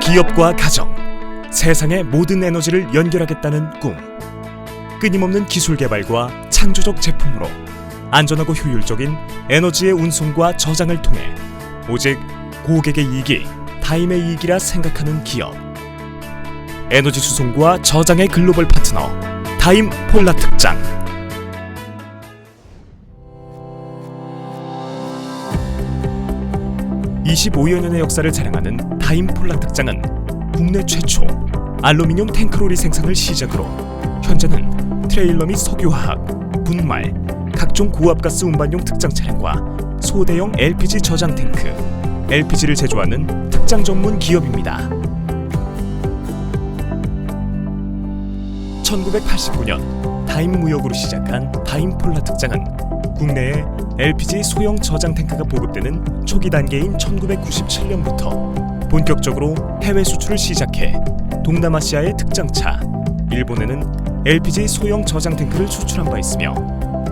기업과 가정, 세상의 모든 에너지를 연결하겠다는 꿈. 끊임없는 기술 개발과 창조적 제품으로 안전하고 효율적인 에너지의 운송과 저장을 통해 오직 고객의 이익이 타임의 이익이라 생각하는 기업. 에너지 수송과 저장의 글로벌 파트너 타임 폴라 특장. (25여 년의 역사를 자랑하는 타임 폴라 특장은 국내 최초 알루미늄 탱크로리 생산을 시작으로 현재는 트레일러 및 석유화학, 분말, 각종 고압가스 운반용 특장 차량과 소대형 LPG 저장 탱크, LPG를 제조하는 특장 전문 기업입니다. 1989년 타임 무역으로 시작한 타임 폴라 특장은 국내에 LPG 소형 저장 탱크가 보급되는 초기 단계인 1997년부터 본격적으로 해외 수출을 시작해 동남아시아의 특장차, 일본에는 LPG 소형 저장 탱크를 수출한 바 있으며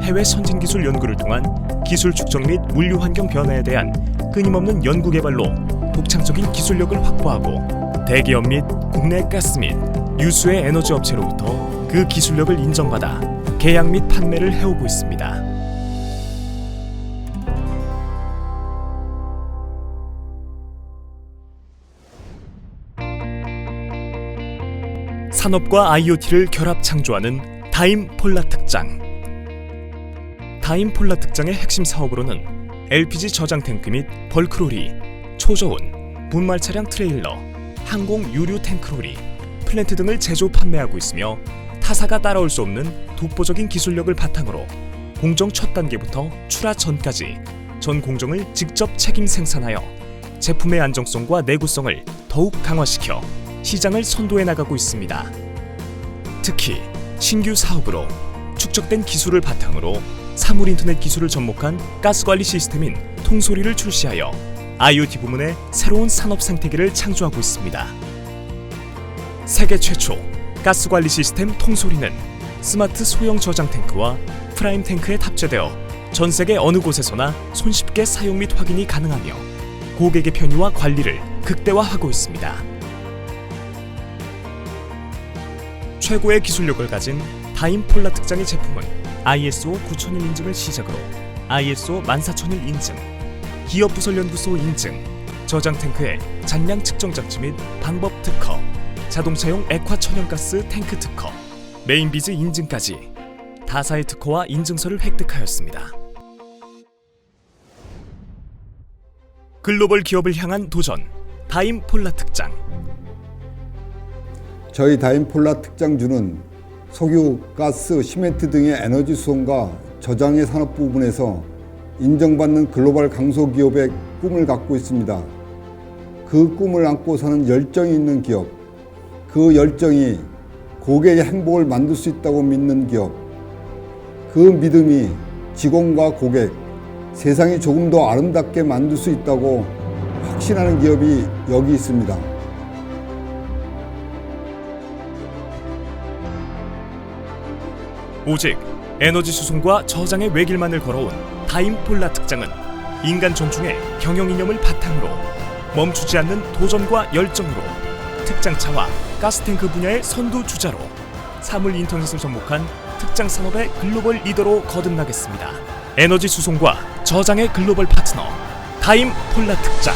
해외 선진 기술 연구를 통한 기술 축적 및 물류 환경 변화에 대한 끊임없는 연구 개발로 독창적인 기술력을 확보하고 대기업 및 국내 가스 및 유수의 에너지 업체로부터 그 기술력을 인정받아 계약 및 판매를 해오고 있습니다. 산업과 IoT를 결합 창조하는 다임 폴라 특장. 다임 폴라 특장의 핵심 사업으로는 LPG 저장 탱크 및 벌크로리, 초저온, 분말 차량 트레일러, 항공 유류 탱크로리, 플랜트 등을 제조 판매하고 있으며 타사가 따라올 수 없는 독보적인 기술력을 바탕으로 공정 첫 단계부터 출하 전까지 전 공정을 직접 책임 생산하여 제품의 안정성과 내구성을 더욱 강화시켜 시장을 선도해 나가고 있습니다. 특히 신규 사업으로 축적된 기술을 바탕으로 사물 인터넷 기술을 접목한 가스 관리 시스템인 통소리를 출시하여 IoT 부문의 새로운 산업 생태계를 창조하고 있습니다. 세계 최초 가스 관리 시스템 통소리는 스마트 소형 저장 탱크와 프라임 탱크에 탑재되어 전 세계 어느 곳에서나 손쉽게 사용 및 확인이 가능하며 고객의 편의와 관리를 극대화하고 있습니다. 최고의 기술력을 가진 다임 폴라 특장의 제품은 ISO 9001 인증을 시작으로 ISO 14001 인증, 기업 부설 연구소 인증, 저장 탱크의 잔량 측정 장치 및 방법 특허, 자동차용 액화 천연가스 탱크 특허, 메인비즈 인증까지 다사의 특허와 인증서를 획득하였습니다. 글로벌 기업을 향한 도전 다임 폴라 특장 저희 다임폴라 특장주는 석유, 가스, 시멘트 등의 에너지 수송과 저장의 산업 부분에서 인정받는 글로벌 강소 기업의 꿈을 갖고 있습니다. 그 꿈을 안고 사는 열정이 있는 기업, 그 열정이 고객의 행복을 만들 수 있다고 믿는 기업, 그 믿음이 직원과 고객, 세상이 조금 더 아름답게 만들 수 있다고 확신하는 기업이 여기 있습니다. 오직 에너지 수송과 저장의 외길만을 걸어온 타임 폴라 특장은 인간 존중의 경영 이념을 바탕으로 멈추지 않는 도전과 열정으로 특장차와 가스탱크 분야의 선두 주자로 사물 인터넷을 접목한 특장 산업의 글로벌 리더로 거듭나겠습니다. 에너지 수송과 저장의 글로벌 파트너 타임 폴라 특장